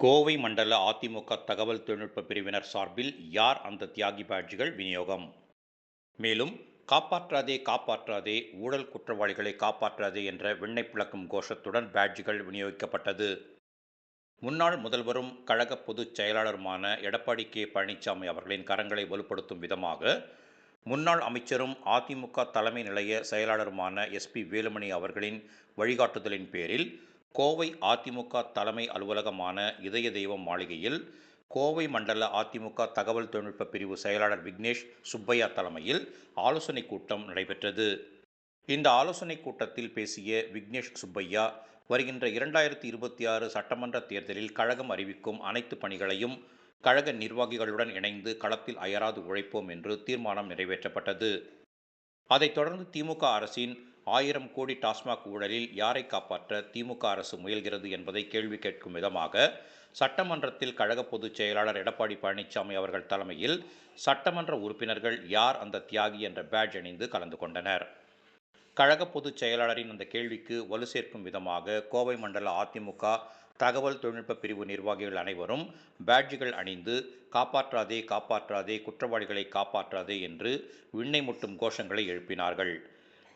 கோவை மண்டல அதிமுக தகவல் தொழில்நுட்ப பிரிவினர் சார்பில் யார் அந்த தியாகி பேட்ஜ்கள் விநியோகம்? மேலும் காப்பாற்றாதே காப்பாற்றாதே ஊழல் குற்றவாளிகளை காப்பாற்றாதே என்ற விண்ணை பிளக்கும் கோஷத்துடன் பேட்ஜ்கள் விநியோகிக்கப்பட்டது. முன்னாள் முதல்வரும் கழக பொதுச் செயலாளருமான எடப்பாடி கே. பழனிசாமி அவர்களின் கரங்களை வலுப்படுத்தும் விதமாக முன்னாள் அமைச்சரும் அதிமுக தலைமை நிலைய செயலாளருமான எஸ்பி வேலுமணி அவர்களின் வழிகாட்டுதலின் பேரில் கோவை அதிமுக தலைமை அலுவலகமான இதய தெய்வம் மாளிகையில் கோவை மண்டல அதிமுக தகவல் தொழில்நுட்ப பிரிவு செயலாளர் விக்னேஷ் சுப்பையா தலைமையில் ஆலோசனைக் கூட்டம் நடைபெற்றது. இந்த ஆலோசனைக் கூட்டத்தில் பேசிய விக்னேஷ் சுப்பையா வருகின்ற இரண்டாயிரத்தி இருபத்தி ஆறு சட்டமன்ற தேர்தலில் கழகம் அறிவிக்கும் அனைத்து பணிகளையும் கழக நிர்வாகிகளுடன் இணைந்து களத்தில் அயராது உழைப்போம் என்று தீர்மானம் நிறைவேற்றப்பட்டது. அதைத் தொடர்ந்து திமுக அரசின் ஆயிரம் கோடி டாஸ்மாக் ஊழலில் யாரை காப்பாற்ற திமுக அரசு முயல்கிறது என்பதை கேள்வி கேட்கும் விதமாக சட்டமன்றத்தில் கழக பொதுச் செயலாளர் எடப்பாடி பழனிசாமி அவர்கள் தலைமையில் சட்டமன்ற உறுப்பினர்கள் யார் அந்த தியாகி என்ற பேட்ஜ் அணிந்து கலந்து கொண்டனர். கழக பொதுச் செயலாளரின் அந்த கேள்விக்கு வலு சேர்க்கும் விதமாக கோவை மண்டல அதிமுக தகவல் தொழில்நுட்ப பிரிவு நிர்வாகிகள் அனைவரும் பேட்ஜுகள் அணிந்து காப்பாற்றாதே காப்பாற்றாதே குற்றவாளிகளை காப்பாற்றாதே என்று விண்ணை முட்டும் கோஷங்களை எழுப்பினார்கள்.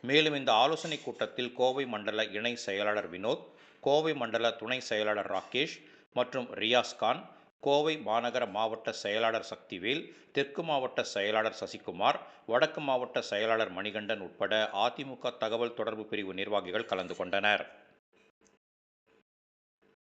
மேலும் இந்த ஆலோசனைக் கூட்டத்தில் கோவை மண்டல இணை செயலாளர் வினோத் கோவை மண்டல துணை செயலாளர் ராகேஷ் மற்றும் ரியாஸ்கான் கோவை மாநகர மாவட்ட செயலாளர் சக்திவேல் தெற்கு மாவட்ட செயலாளர் சசிகுமார் வடக்கு மாவட்ட செயலாளர் மணிகண்டன் உட்பட அதிமுக தகவல் தொடர்பு பிரிவு நிர்வாகிகள் கலந்து கொண்டனர்.